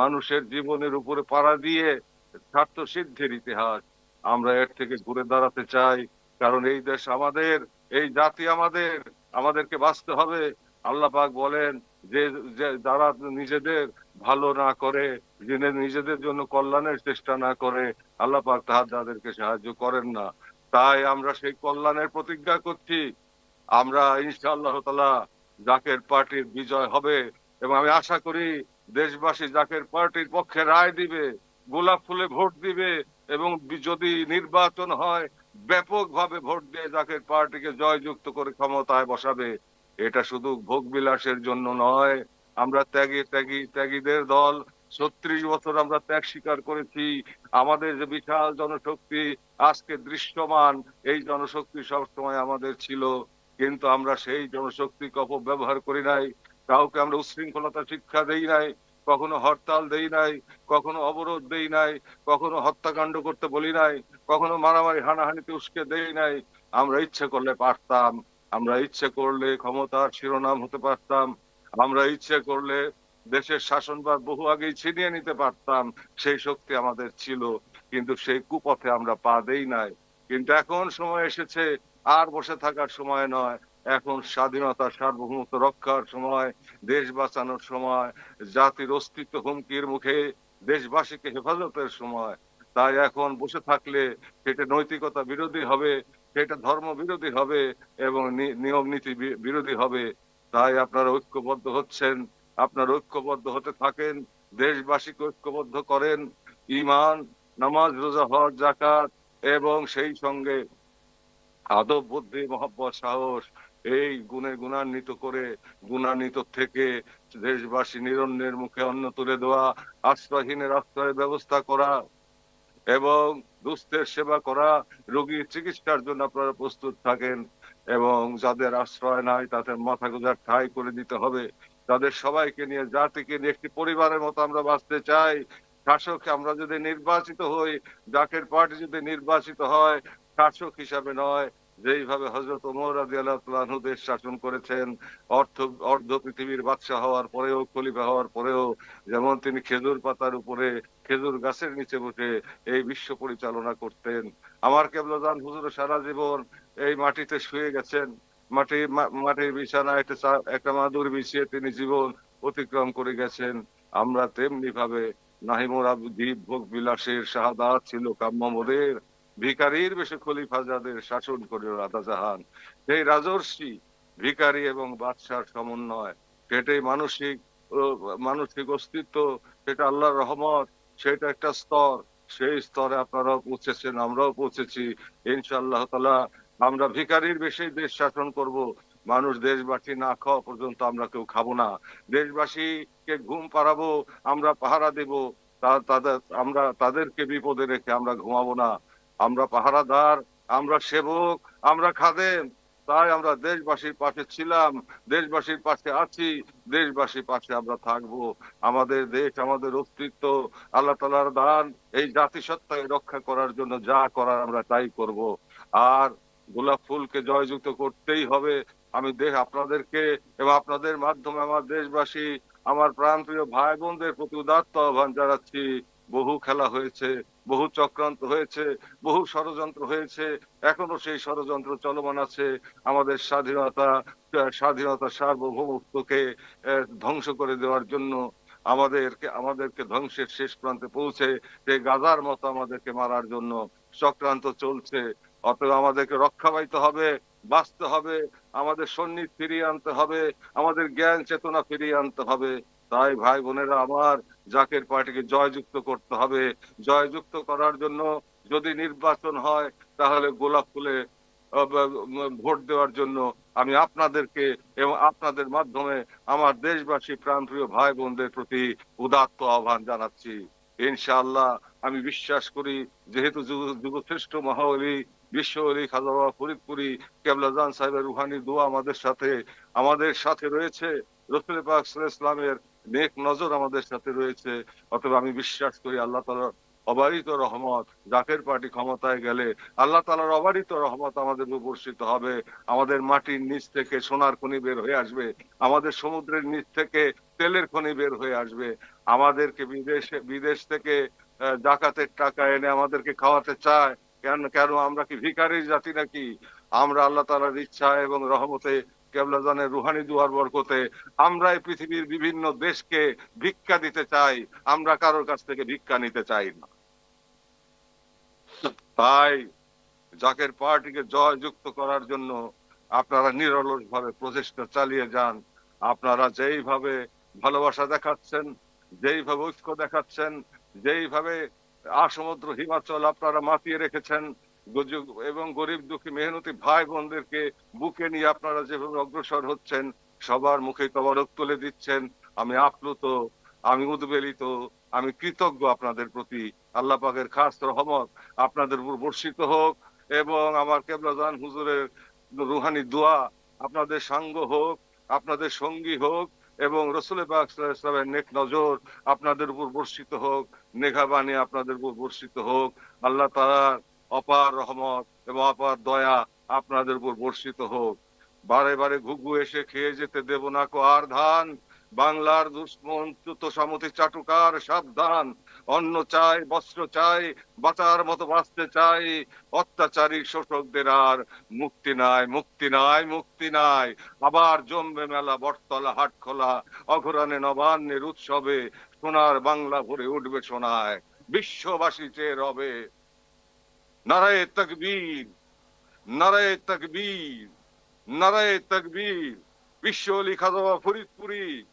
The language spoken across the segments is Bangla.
মানুষের জীবনের উপরে পাড়া দিয়ে স্বার্থ সিদ্ধির ইতিহাস আমরা এর থেকে ঘুরে দাঁড়াতে চাই, কারণ এই দেশ আমাদের, এই জাতি আমাদের, আমাদেরকে বাঁচতে হবে। আল্লাহ পাক বলেন, যে যারা নিজেদের ভালো না করে নিজেদের জন্য কল্যাণের চেষ্টা না করে, আল্লাহ পাক তাহার তাদেরকে সাহায্য করেন না। তাই আমরা সেই কল্যাণের প্রতিজ্ঞা করছি। আমরা ইনশাআল্লাহ তালা জাকের পার্টির বিজয় হবে। এবং আমি আশা করি দেশবাসী জাকের পার্টির পক্ষে রায় দিবে, গোলাপ ফুলে ভোট দিবে এবং যদি নির্বাচন হয়, ব্যাপকভাবে ভোট দিয়ে জাকের পার্টিকে জয়যুক্ত করে ক্ষমতায় বসাবে। এটা শুধু ভোগ বিলাসের জন্য নয়, আমরা ত্যাগী ত্যাগী, ত্যাগীদের দল। ছত্রিশ বছর আমরা ত্যাগ স্বীকার করেছি। আমাদের যে বিশাল জনশক্তি আজকে দৃশ্যমান, এই জনশক্তি সবসময় আমাদের ছিল। কিন্তু আমরা সেই জনশক্তিকে অপব্যবহার করি নাই। কাউকে আমরা উশৃঙ্খলতা শিক্ষা দেই নাই, কখনো হরতাল দেই নাই, কখনো অবরোধ দেই নাই, কখনো হত্যাকাণ্ড করতে বলি নাই, কখনো মারামারি হানাহানিতে উস্কে দেই নাই, আমরা ইচ্ছে করলে পারতাম, আমরা ইচ্ছে করলে ক্ষমতার শিরোনাম হতে পারতাম, আমরা ইচ্ছে করলে দেশের শাসনভার বহু আগেই ছিনিয়ে নিতে পারতাম, সেই শক্তি আমাদের ছিল, কিন্তু সেই কুপথে আমরা পা দেই নাই। কিন্তু এখন সময় এসেছে, আর বসে থাকার সময় নয় এখন স্বাধীনতা সার্বভৌমত্ব রক্ষার সময়, দেশ বাঁচানোর সময়, জাতির অস্তিত্ব হুমকির মুখে দেশবাসীকে হেফাজতের সময়। তাই এখন বসে থাকলে সেটা নৈতিকতা বিরোধী হবে, সেটা ধর্ম বিরোধী হবে এবং নিয়ম নীতি বিরোধী হবে। তাই আপনারা ঐক্যবদ্ধ হচ্ছেন, আপনারা ঐক্যবদ্ধ হতে থাকেন, দেশবাসীকে ঐক্যবদ্ধ করেন ইমান নামাজ, রোজা, হজ জাকাত এবং সেই সঙ্গে আদব, বুদ্ধি, মহব্বত, সাহস এই গুণে গুণান্বিত করে, গুণান্বিত থেকে দেশবাসী নিরন্নের মুখে অন্ন তুলে দেওয়া আশ্রয়হীনের আশ্রয়ের ব্যবস্থা করা এবং দুস্থের সেবা করা, রোগীর চিকিৎসার জন্য আপনারা প্রস্তুত থাকেন এবং যাদের আশ্রয় নাই তাদের মাথা গোজার ঠাই করে দিতে হবে। তাদের সবাইকে নিয়ে, জাতিকে নিয়ে, একটি পরিবারের মতো আমরা বাঁচতে চাই। শাসক আমরা যদি নির্বাচিত হই জাকের পার্টি যদি নির্বাচিত হয়, শাসক হিসাবে নয় যেইভাবে হজরত ওমর রাজি আল্লাহ দেশ শাসন করেছেন, অর্থ, অর্ধ পৃথিবীর বাদশাহ হওয়ার পরেও, খলিফা হওয়ার পরেও, যেমন তিনি খেজুর পাতার উপরে খেজুর গাছের নিচে বসে এই বিশ্ব পরিচালনা করতেন। আমার কেবলজান হুজুর, সারা জীবন এই মাটিতে শুয়ে গেছেন। মাটি মাটির বিছানা একটা একটা মাদুর বিছিয়ে তিনি জীবন অতিক্রম করে গেছেন। আমরা তেমনি ভাবে নাহিমুর দ্বীপ ভোগ বিলাসের শাহাদাত ছিল কাম্য মোদের। ভিকারির বেশে খলিফা যাদের শাসন করে রাজা জাহান সেই রাজর্ষি, ভিকারি এবং বাদশার সমন্বয়, সেটাই মানসিক মানসিক অস্তিত্ব, সেটা আল্লাহর রহমত, সেটা একটা স্তর। সেই স্তরে আপনারাও পৌঁছেছেন, আমরাও পৌঁছেছি। ইনশাআল্লাহ তালা আমরা ভিকারির বেশি দেশ শাসন করব। মানুষ দেশবাসী না খাওয়া পর্যন্ত আমরা কেউ খাব না। দেশবাসীকে ঘুম পাড়াবো, আমরা পাহারা দেব। তাদের, আমরা তাদেরকে বিপদে রেখে আমরা ঘুমাবো না। আমরা পাহারাদার, আমরা সেবক, আমরা খাদেম। তাই আমরা দেশবাসীর পাশে ছিলাম, দেশবাসীর পাশে আছি, দেশবাসীর পাশে আমরা থাকব। আমাদের দেশ, আমাদের অস্তিত্ব, আল্লাহ তালার দান, এই জাতিসত্তাকে রক্ষা করার জন্য যা করার আমরা তাই করব। আর গোলাপ ফুলকে জয়যুক্ত করতেই হবে। আমি দেশ আপনাদেরকে এবং আপনাদের মাধ্যমে আমার দেশবাসী, আমার প্রাণপ্রিয় ভাই বোনদের প্রতি উদাত্ত আহ্বান জানাচ্ছি। বহু খেলা হয়েছে বহু চক্রান্ত হয়েছে, বহু ষড়যন্ত্র হয়েছে, এখনও সেই ষড়যন্ত্র চলমান আছে। আমাদের স্বাধীনতা স্বাধীনতা সার্বভৌমত্বকে ধ্বংস করে দেওয়ার জন্য আমাদেরকে আমাদেরকে ধ্বংসের শেষ প্রান্তে পৌঁছে, যে গাজার মতো আমাদেরকে মারার জন্য চক্রান্ত চলছে। অতএব আমাদেরকে রক্ষা পাইতে হবে। বাঁচতে হবে, আমাদের সন্ন্যাস ফিরিয়ে আনতে হবে, আমাদের জ্ঞান চেতনা ফিরিয়ে আনতে হবে। তাই ভাই বোনেরা, আমার জাকের পার্টিকে জয়যুক্ত করতে হবে। জয়যুক্ত করার জন্য যদি নির্বাচন হয়, তাহলে গোলাপ ফুলে ভোট দেওয়ার জন্য আমি আপনাদেরকে এবং আপনাদের মাধ্যমে আমার দেশবাসী প্রাণপ্রিয় ভাই বোনদের প্রতি উদাত্ত আহ্বান জানাচ্ছি। ইনশাআল্লাহ, আমি বিশ্বাস করি, যেহেতু যুগ- যুগশ্রেষ্ঠ মহাবলী বিশ্ব অলি খাজা বাবা ফরিদপুরি কেবলাজান সাহেবের রুহানি দোয়া আমাদের সাথে আমাদের সাথে রয়েছে। রসুল পাক ইসলামের নেক নজর আমাদের সাথে রয়েছে। অতএব আমি বিশ্বাস করি আল্লাহ তাআলার অবারিত রহমত জাকের পার্টি ক্ষমতায় গেলে আল্লাহ তাআলার অবারিত রহমত আমাদের বর্ষিত হবে। আমাদের মাটির নিচ থেকে সোনার খনি বের হয়ে আসবে। আমাদের সমুদ্রের নিচ থেকে তেলের খনি বের হয়ে আসবে। আমাদেরকে বিদেশে বিদেশ থেকে আহ, জাকাতের টাকা এনে আমাদেরকে খাওয়াতে চায়। কেন কেন আমরা কি ভিখারির জাতি নাকি? আমরা আল্লাহ তালার ইচ্ছা এবং রহমতে কেবলাজানের রুহানি দুয়ার বরকতে আমরা এই পৃথিবীর বিভিন্ন দেশকে ভিক্ষা দিতে চাই, আমরা কারোর কাছ থেকে ভিক্ষা নিতে চাই না। তাই জাকের পার্টিকে জয়যুক্ত করার জন্য আপনারা নিরলস ভাবে প্রচেষ্টা চালিয়ে যান। আপনারা যেইভাবে ভালোবাসা দেখাচ্ছেন, যেইভাবে ঐক্য দেখাচ্ছেন, যেইভাবে আসমুদ্র হিমাচল আপনারা মাতিয়ে রেখেছেন। এবং গরিব দুঃখী মেহনতি ভাই বোনদেরকে বুকে নিয়ে আপনারা যেভাবে অগ্রসর হচ্ছেন, সবার মুখে তবরক তুলে দিচ্ছেন। আমি আপ্লুত, আমি উদ্বেলিত, আমি কৃতজ্ঞ আপনাদের প্রতি। আল্লাহ পাকের খাস রহমত আপনাদের উপর বর্ষিত হোক এবং আমার কেবলাজান হুজুরের রুহানি দোয়া আপনাদের সাঙ্গ হোক, আপনাদের সঙ্গী হোক এবং রসুল সাল্লাল্লাহু নেক নজর আপনাদের উপর বর্ষিত হোক, নেঘাবাণী আপনাদের উপর বর্ষিত হোক, আল্লাহ তালার অপার রহমত এবং অপার দয়া আপনাদের উপর বর্ষিত হোক। বারে বারে ঘুঘু এসে খেয়ে যেতে দেব না কো আর ধান। বাংলার দুশ্মন চ্যুত সামতি চাটুকার সাবধান। অন্ন চাই, বস্ত্র চাই, বাঁচার মতো বাঁচতে চাই। অত্যাচারী শোষকদের আর মুক্তি নাই মুক্তি নাই মুক্তি নাই। আবার জমবে মেলা বটতলা হাট খোলা অঘরানে নবান্নের উৎসবে, সোনার বাংলা ভরে উঠবে সোনায়। বিশ্ববাসী চেয়ে রবে। নারায়ে তকবীর নারায়ে তকবীর নারায়ে তকবীর। বিশ্ব লিখা দেওয়া ফরিদপুরি,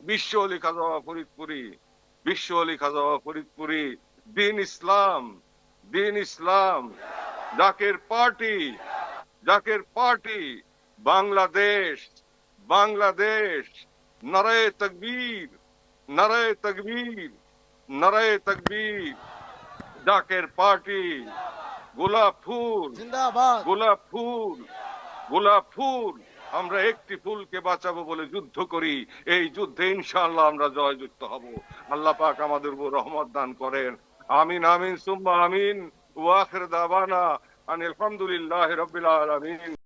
বিশ্ব লিখা দেওয়া ফরিদপুরি। বিশ্ব লিখা দেওয়া ফরিদপুরি দিন ইসলাম দিন ইসলাম জাকের পার্টি জাকের পার্টি বাংলাদেশ বাংলাদেশ নারায়ে তকবীর নারায়ে তকবীর নারায়ে তকবীর জাকের পার্টি গোলাপ ফুল জিন্দাবাদ। গোলাপ ফুল গোলাপ ফুল। আমরা একটি ফুলকে বাঁচাবো বলে যুদ্ধ করি। এই যুদ্ধে ইনশাল্লাহ আমরা জয়যুক্ত হব। আল্লাহ পাক আমাদের উপর রহমত দান করেন। আমিন আমিন, সুম্মা আমিন। ওয়াখির দাবানা আনিল হামদুলিল্লাহি রাব্বিল আলামিন।